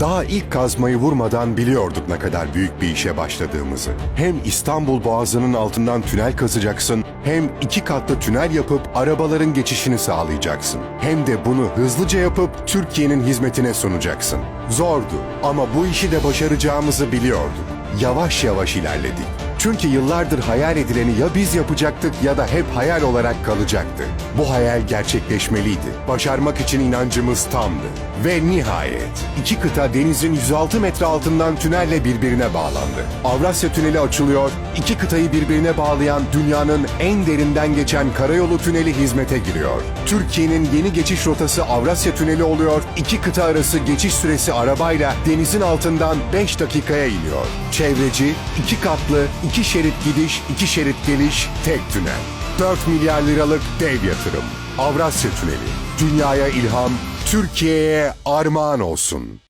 Daha ilk kazmayı vurmadan biliyorduk ne kadar büyük bir işe başladığımızı. Hem İstanbul Boğazı'nın altından tünel kazacaksın, hem iki katlı tünel yapıp arabaların geçişini sağlayacaksın. Hem de bunu hızlıca yapıp Türkiye'nin hizmetine sunacaksın. Zordu ama bu işi de başaracağımızı biliyorduk. Yavaş yavaş ilerledik. Çünkü yıllardır hayal edileni ya biz yapacaktık ya da hep hayal olarak kalacaktı. Bu hayal gerçekleşmeliydi. Başarmak için inancımız tamdı. Ve nihayet iki kıta denizin 106 metre altından tünelle birbirine bağlandı. Avrasya Tüneli açılıyor, iki kıtayı birbirine bağlayan dünyanın en derinden geçen karayolu tüneli hizmete giriyor. Türkiye'nin yeni geçiş rotası Avrasya Tüneli oluyor, iki kıta arası geçiş süresi arabayla denizin altından 5 dakikaya iniyor. Çevreci, iki katlı, iki şerit gidiş, iki şerit geliş, tek tünel. 4 milyar liralık dev yatırım. Avrasya Tüneli. Dünyaya ilham, Türkiye'ye armağan olsun.